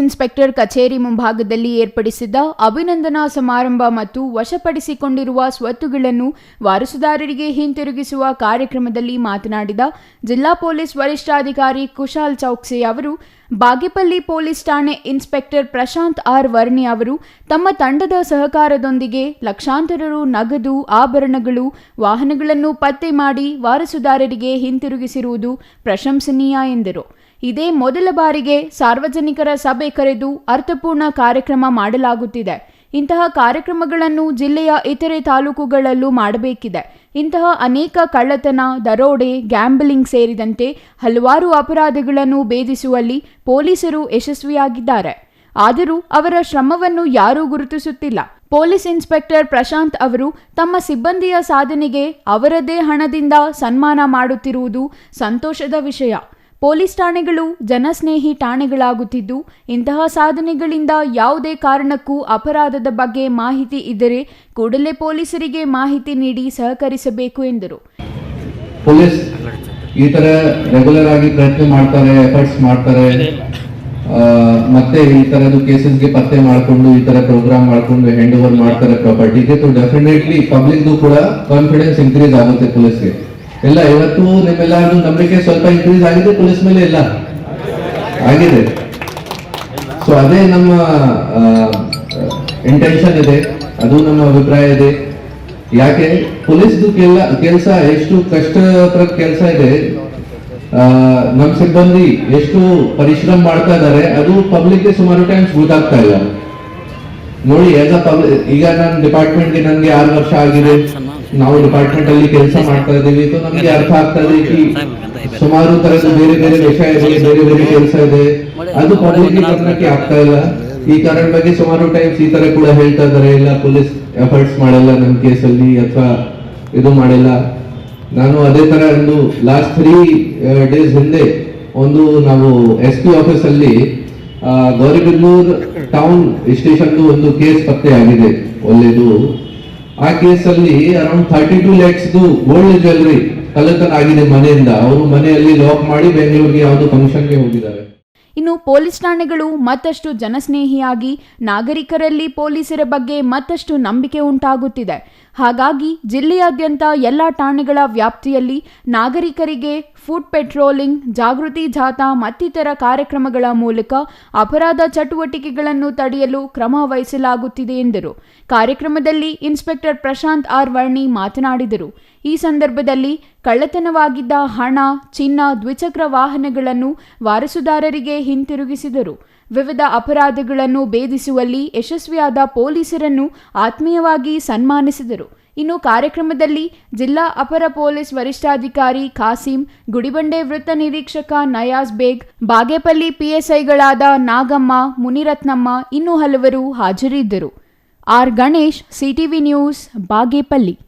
Inspector ಕಚೇರಿ ಮುಂಭಾಗದಲ್ಲಿ ಏರ್ಪಡಿಸಿದ್ದ ಅಭಿನಂದನಾ ಸಮಾರಂಭ ಮತ್ತು ವಶಪಡಿಸಿಕೊಂಡಿರುವ ಸ್ವತ್ತುಗಳನ್ನು ವಾರಸುದಾರರಿಗೆ ಹಿಂತಿರುಗಿಸುವ ಕಾರ್ಯಕ್ರಮದಲ್ಲಿ ಮಾತನಾಡಿದ ಜಿಲ್ಲಾ ಪೊಲೀಸ್ ವರಿಷ್ಠಾಧಿಕಾರಿ ಕುಶಾಲ್ ಚೌಕ್ಸೆ ಅವರು, ಬಾಗೇಪಲ್ಲಿ ಪೊಲೀಸ್ ಠಾಣೆ ಇನ್ಸ್ಪೆಕ್ಟರ್ ಪ್ರಶಾಂತ್ ಆರ್ ವರ್ಣಿ ಅವರು, ತಮ್ಮ ತಂಡದ ಸಹಕಾರದೊಂದಿಗೆ ಲಕ್ಷಾಂತರ ರು ನಗದು ಆಭರಣಗಳು, ವಾಹನಗಳನ್ನು ಪತ್ತೆ ಮಾಡಿ ವಾರಸುದಾರರಿಗೆ ಹಿಂತಿರುಗಿಸಿರುವುದು ಪ್ರಶಂಸನೀಯ ಎಂದರು. ಇದೇ ಮೊದಲ ಬಾರಿಗೆ ಸಾರ್ವಜನಿಕರ ಸಭೆ ಕರೆದು ಅರ್ಥಪೂರ್ಣ ಕಾರ್ಯಕ್ರಮ ಮಾಡಲಾಗುತ್ತಿದೆ. ಇಂತಹ ಕಾರ್ಯಕ್ರಮಗಳನ್ನು ಜಿಲ್ಲೆಯ ಇತರೆ ತಾಲೂಕುಗಳಲ್ಲೂ ಮಾಡಬೇಕಿದೆ. ಇಂತಹ ಅನೇಕ ಕಳ್ಳತನ, ದರೋಡೆ, ಗ್ಯಾಂಬಲಿಂಗ್ ಸೇರಿದಂತೆ ಹಲವಾರು ಅಪರಾಧಗಳನ್ನು ಭೇದಿಸುವಲ್ಲಿ ಪೊಲೀಸರು ಯಶಸ್ವಿಯಾಗಿದ್ದಾರೆ. ಆದರೂ ಅವರ ಶ್ರಮವನ್ನು ಯಾರೂ ಗುರುತಿಸುತ್ತಿಲ್ಲ. ಪೊಲೀಸ್ ಇನ್ಸ್ಪೆಕ್ಟರ್ ಪ್ರಶಾಂತ್ ಅವರು ತಮ್ಮ ಸಿಬ್ಬಂದಿಯ ಸಾಧನೆಗೆ ಅವರದೇ ಹಣದಿಂದ ಸನ್ಮಾನ ಮಾಡುತ್ತಿರುವುದು ಸಂತೋಷದ ವಿಷಯ. ಪೊಲೀಸ್ ಠಾಣೆಗಳು ಜನಸ್ನೇಹಿ ಠಾಣೆಗಳಾಗುತ್ತಿದ್ದು, ಇಂತಹ ಸಾಧನೆಗಳಿಂದ ಯಾವುದೇ ಕಾರಣಕ್ಕೂ ಅಪರಾಧದ ಬಗ್ಗೆ ಮಾಹಿತಿ ಇದ್ದರೆ ಕೂಡಲೇ ಪೊಲೀಸರಿಗೆ ಮಾಹಿತಿ ನೀಡಿ ಸಹಕರಿಸಬೇಕು ಎಂದರು. ಪೊಲೀಸ್ ಈ ತರ ರೆಗ್ಯುಲರ್ ಆಗಿ ಪ್ರಯತ್ನ ಮಾಡ್ತಾರೆ ಎಫರ್ಟ್ಸ್ ಮಾಡ್ತಾರೆ ಮತ್ತೆ ಈ ತರದ್ದು ಕೇಸಸ್ಗೆ ಪತ್ತೆ ಮಾಡ್ಕೊಂಡು, ಈ ತರ ಪ್ರೋಗ್ರಾಮ್ ಮಾಡ್ಕೊಂಡು ಹ್ಯಾಂಡ್ ಓವರ್ ಮಾಡ್ತಾರೆ ಪ್ರಾಪರ್ಟಿಗೆ ಡೆಫಿನೆಟ್ಲಿ ಪಬ್ಲಿಕ್ದು ಕೂಡ ಕಾನ್ಫಿಡೆನ್ಸ್ ಇನ್ಕ್ರೀಸ್ ಆಗುತ್ತೆ ಪೊಲೀಸ್ಗೆ. ಎಲ್ಲ ಇವತ್ತು ನಿಮ್ಮೆಲ್ಲರೂ ನಂಬಿಕೆ ಸ್ವಲ್ಪ ಇನ್ಕ್ರೀಸ್ ಆಗಿದೆ ಪೊಲೀಸ್ ಮೇಲೆ ಇಲ್ಲ. ಆಗಿದೆ. ಸೊ ಅದೇ ನಮ್ಮ ಇಂಟೆನ್ಷನ್ ಇದೆ. ಅದು ನಮ್ಮ ಅಭಿಪ್ರಾಯ ಇದೆ. ಯಾಕೆ? ಪೊಲೀಸ್ದು ಕೆಲ ಕೆಲಸ ಎಷ್ಟು ಕಷ್ಟಪ್ರ ಕೆಲಸ ಇದೆ. ಆ, ನಮ್ ಸಿಬ್ಬಂದಿ ಎಷ್ಟು ಪರಿಶ್ರಮ ಮಾಡ್ತಾ ಇದ್ದಾರೆ ಅದು ಪಬ್ಲಿಕ್ಗೆ ಸುಮಾರು ಟೈಮ್ಸ್ ಗೊತ್ತಾಗ್ತಾ ಇಲ್ಲ. ನೋಡಿ ಪಬ್ಲಿಕ್ ಈಗ ನನ್ನ ಡಿಪಾರ್ಟ್ಮೆಂಟ್ಗೆ ನನಗೆ ಆರು ವರ್ಷ ಆಗಿದೆ. ನಾವು ಡಿಪಾರ್ಟ್ಮೆಂಟ್ ಅಲ್ಲಿ ಕೆಲಸ ಮಾಡ್ತಾ ಇದ್ದೀವಿ. ನಮಗೆ ಅರ್ಥ ಆಗ್ತಾ ಇದೆ ಕಿ ಸುಮಾರು ತರದ ಬೇರೆ ಬೇರೆ ವಿಷಯ ಇದೆ ಬೇರೆ ಬೇರೆ ಕೆಲಸ ಇದೆ. ಅದು ಪಬ್ಲಿಕ್ ಗಮನಕ್ಕೆ ಆಗ್ತಾ ಇಲ್ಲ. ಈ ಕಾರಣ ಬಗ್ಗೆ ಸುಮಾರು ಟೈಮ್ಸ್ ಈ ತರ ಕೂಡ ಹೇಳ್ತಾ ಇದಾರೆ ಇಲ್ಲ ಪೊಲೀಸ್ ಎಫರ್ಟ್ಸ್ ಮಾಡಲ್ಲ ನಮ್ಮ ಕೇಸಲ್ಲಿ ಅಥವಾ ಇದು ಮಾಡಿಲ್ಲ. ನಾನು ಅದೇ ತರ ಒಂದು ಲಾಸ್ಟ್ ತ್ರೀ ಡೇಸ್ ಹಿಂದೆ ಒಂದು ನಾವು ಎಸ್ ಪಿ ಆಫೀಸ್ ಅಲ್ಲಿ ಗೌರಿಬಿದನೂರ್ ಟೌನ್ ಸ್ಟೇಷನ್ ಒಂದು ಕೇಸ್ ಪತ್ತೆ ಆಗಿದೆ. ಒಳ್ಳೇದು. ಆ ಕೇಸಲ್ಲಿ around thirty two lakhs gold jewellery ಕಳ್ಳತನ ಆಗಿದೆ ಮನೆಯಿಂದ. ಅವರು ಮನೆಯಲ್ಲಿ ಲಾಕ್ ಮಾಡಿ ಬೆಂಗಳೂರಿಗೆ ಯಾವ್ದು ಫಂಕ್ಷನ್ಗೆ ಹೋಗಿದ್ದಾರೆ. ಇನ್ನು ಪೊಲೀಸ್ ಠಾಣೆಗಳು ಮತ್ತಷ್ಟು ಜನಸ್ನೇಹಿಯಾಗಿ ನಾಗರಿಕರಲ್ಲಿ ಪೊಲೀಸರ ಬಗ್ಗೆ ಮತ್ತಷ್ಟು ನಂಬಿಕೆ ಉಂಟಾಗುತ್ತಿದೆ. ಹಾಗಾಗಿ ಜಿಲ್ಲೆಯಾದ್ಯಂತ ಎಲ್ಲ ಠಾಣೆಗಳ ವ್ಯಾಪ್ತಿಯಲ್ಲಿ ನಾಗರಿಕರಿಗೆ ಫುಡ್ ಪೆಟ್ರೋಲಿಂಗ್, ಜಾಗೃತಿ ಜಾಥಾ, ಮತ್ತಿತರ ಕಾರ್ಯಕ್ರಮಗಳ ಮೂಲಕ ಅಪರಾಧ ಚಟುವಟಿಕೆಗಳನ್ನು ತಡೆಯಲು ಕ್ರಮ ವಹಿಸಲಾಗುತ್ತಿದೆ ಎಂದರು. ಕಾರ್ಯಕ್ರಮದಲ್ಲಿ ಇನ್ಸ್ಪೆಕ್ಟರ್ ಪ್ರಶಾಂತ್ ಆರ್ ವರ್ಣಿ ಮಾತನಾಡಿದರು. ಈ ಸಂದರ್ಭದಲ್ಲಿ ಕಳ್ಳತನವಾಗಿದ್ದ ಹಣ, ಚಿನ್ನ, ದ್ವಿಚಕ್ರ ವಾಹನಗಳನ್ನು ವಾರಸುದಾರರಿಗೆ ಹಿಂತಿರುಗಿಸಿದರು. ವಿವಿಧ ಅಪರಾಧಗಳನ್ನು ಭೇದಿಸುವಲ್ಲಿ ಯಶಸ್ವಿಯಾದ ಪೊಲೀಸರನ್ನು ಆತ್ಮೀಯವಾಗಿ ಸನ್ಮಾನಿಸಿದರು. ಇನ್ನು ಕಾರ್ಯಕ್ರಮದಲ್ಲಿ ಜಿಲ್ಲಾ ಅಪರ ಪೊಲೀಸ್ ವರಿಷ್ಠಾಧಿಕಾರಿ ಖಾಸಿಂ, ಗುಡಿಬಂಡೆ ವೃತ್ತ ನಿರೀಕ್ಷಕ ನಯಾಜ್ ಬೇಗ್, ಬಾಗೇಪಲ್ಲಿ ಪಿಎಸ್ಐಗಳಾದ ನಾಗಮ್ಮ, ಮುನಿರತ್ನಮ್ಮ ಇನ್ನೂ ಹಲವರು ಹಾಜರಿದ್ದರು. R Ganesh, CTV news, Bagepalli.